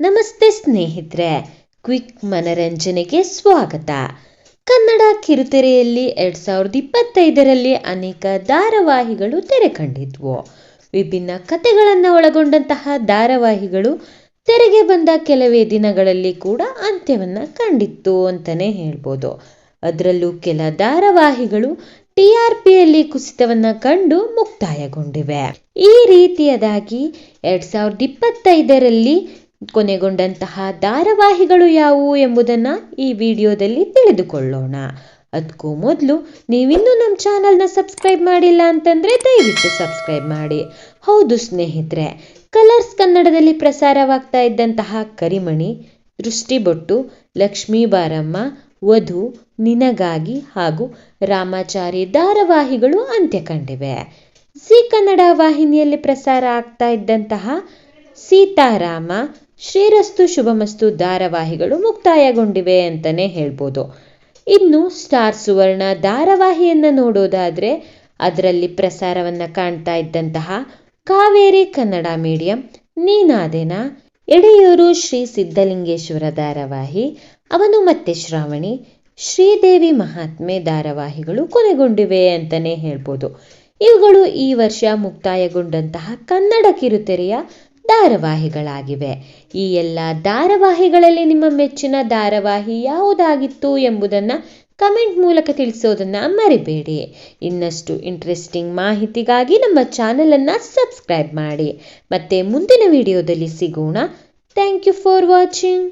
ನಮಸ್ತೆ ಸ್ನೇಹಿತರೆ, ಕ್ವಿಕ್ ಮನರಂಜನೆಗೆ ಸ್ವಾಗತ. ಕನ್ನಡ ಕಿರುತೆರೆಯಲ್ಲಿ ಎರಡ್ ಸಾವಿರದ ಇಪ್ಪತ್ತೈದರಲ್ಲಿ ಅನೇಕ ಧಾರಾವಾಹಿಗಳು ತೆರೆ ಕಂಡಿದ್ವು ವಿಭಿನ್ನ ಕಥೆಗಳನ್ನು ಒಳಗೊಂಡಂತಹ ಧಾರಾವಾಹಿಗಳು ತೆರೆಗೆ ಬಂದ ಕೆಲವೇ ದಿನಗಳಲ್ಲಿ ಕೂಡ ಅಂತ್ಯವನ್ನ ಕಂಡಿತ್ತು ಅಂತಾನೆ ಹೇಳ್ಬೋದು. ಅದರಲ್ಲೂ ಕೆಲ ಧಾರಾವಾಹಿಗಳು ಟಿ ಆರ್ ಪಿಯಲ್ಲಿ ಕುಸಿತವನ್ನ ಕಂಡು ಮುಕ್ತಾಯಗೊಂಡಿವೆ. ಈ ರೀತಿಯದಾಗಿ ಎರಡ್ ಸಾವಿರದ ಇಪ್ಪತ್ತೈದರಲ್ಲಿ ಕೊನೆಗೊಂಡಂತಹ ಧಾರಾವಾಹಿಗಳು ಯಾವುವು ಎಂಬುದನ್ನ ಈ ವಿಡಿಯೋದಲ್ಲಿ ತಿಳಿದುಕೊಳ್ಳೋಣ. ಅದಕ್ಕೂ ಮೊದಲು ನೀವಿನ್ನೂ ನಮ್ಮ ಚಾನಲ್ನ ಸಬ್ಸ್ಕ್ರೈಬ್ ಮಾಡಿಲ್ಲ ಅಂತಂದ್ರೆ ದಯವಿಟ್ಟು ಸಬ್ಸ್ಕ್ರೈಬ್ ಮಾಡಿ. ಹೌದು ಸ್ನೇಹಿತರೆ, ಕಲರ್ಸ್ ಕನ್ನಡದಲ್ಲಿ ಪ್ರಸಾರವಾಗ್ತಾ ಇದ್ದಂತಹ ಕರಿಮಣಿ ದೃಷ್ಟಿಬೊಟ್ಟು ಲಕ್ಷ್ಮೀ ಬಾರಮ್ಮ, ವಧು, ನಿನಗಾಗಿ ಹಾಗೂ ರಾಮಾಚಾರಿ ಧಾರಾವಾಹಿಗಳು ಅಂತ್ಯ ಕಂಡಿವೆ. ಸಿ ಕನ್ನಡ ವಾಹಿನಿಯಲ್ಲಿ ಪ್ರಸಾರ ಆಗ್ತಾ ಇದ್ದಂತಹ ಸೀತಾರಾಮ ಶ್ರೀರಸ್ತು ಶುಭಮಸ್ತು ಧಾರಾವಾಹಿಗಳು ಮುಕ್ತಾಯಗೊಂಡಿವೆ ಅಂತಲೇ ಹೇಳ್ಬೋದು. ಇನ್ನು ಸ್ಟಾರ್ ಸುವರ್ಣ ಧಾರಾವಾಹಿಯನ್ನು ನೋಡೋದಾದರೆ ಅದರಲ್ಲಿ ಪ್ರಸಾರವನ್ನು ಕಾಣ್ತಾ ಇದ್ದಂತಹ ಕಾವೇರಿ ಕನ್ನಡ ಮೀಡಿಯಂ, ನೀನಾದೇನ, ಎಡೆಯೂರು ಶ್ರೀ ಸಿದ್ಧಲಿಂಗೇಶ್ವರ ಧಾರಾವಾಹಿ, ಅವನು ಮತ್ತೆ ಶ್ರಾವಣಿ, ಶ್ರೀದೇವಿ ಮಹಾತ್ಮೆ ಧಾರಾವಾಹಿಗಳು ಕೊನೆಗೊಂಡಿವೆ ಅಂತಲೇ ಹೇಳ್ಬೋದು. ಇವುಗಳು ಈ ವರ್ಷ ಮುಕ್ತಾಯಗೊಂಡಂತಹ ಕನ್ನಡ ಕಿರುತೆರೆಯ ಧಾರಾವಾಹಿಗಳಾಗಿವೆ ಈ ಎಲ್ಲ ಧಾರಾವಾಹಿಗಳಲ್ಲಿ ನಿಮ್ಮ ಮೆಚ್ಚಿನ ಧಾರಾವಾಹಿ ಯಾವುದಾಗಿತ್ತು ಎಂಬುದನ್ನು ಕಮೆಂಟ್ ಮೂಲಕ ತಿಳಿಸೋದನ್ನು ಮರಿಬೇಡಿ. ಇನ್ನಷ್ಟು ಇಂಟ್ರೆಸ್ಟಿಂಗ್ ಮಾಹಿತಿಗಾಗಿ ನಮ್ಮ ಚಾನಲನ್ನು ಸಬ್ಸ್ಕ್ರೈಬ್ ಮಾಡಿ. ಮತ್ತೆ ಮುಂದಿನ ವಿಡಿಯೋದಲ್ಲಿ ಸಿಗೋಣ. Thank you for watching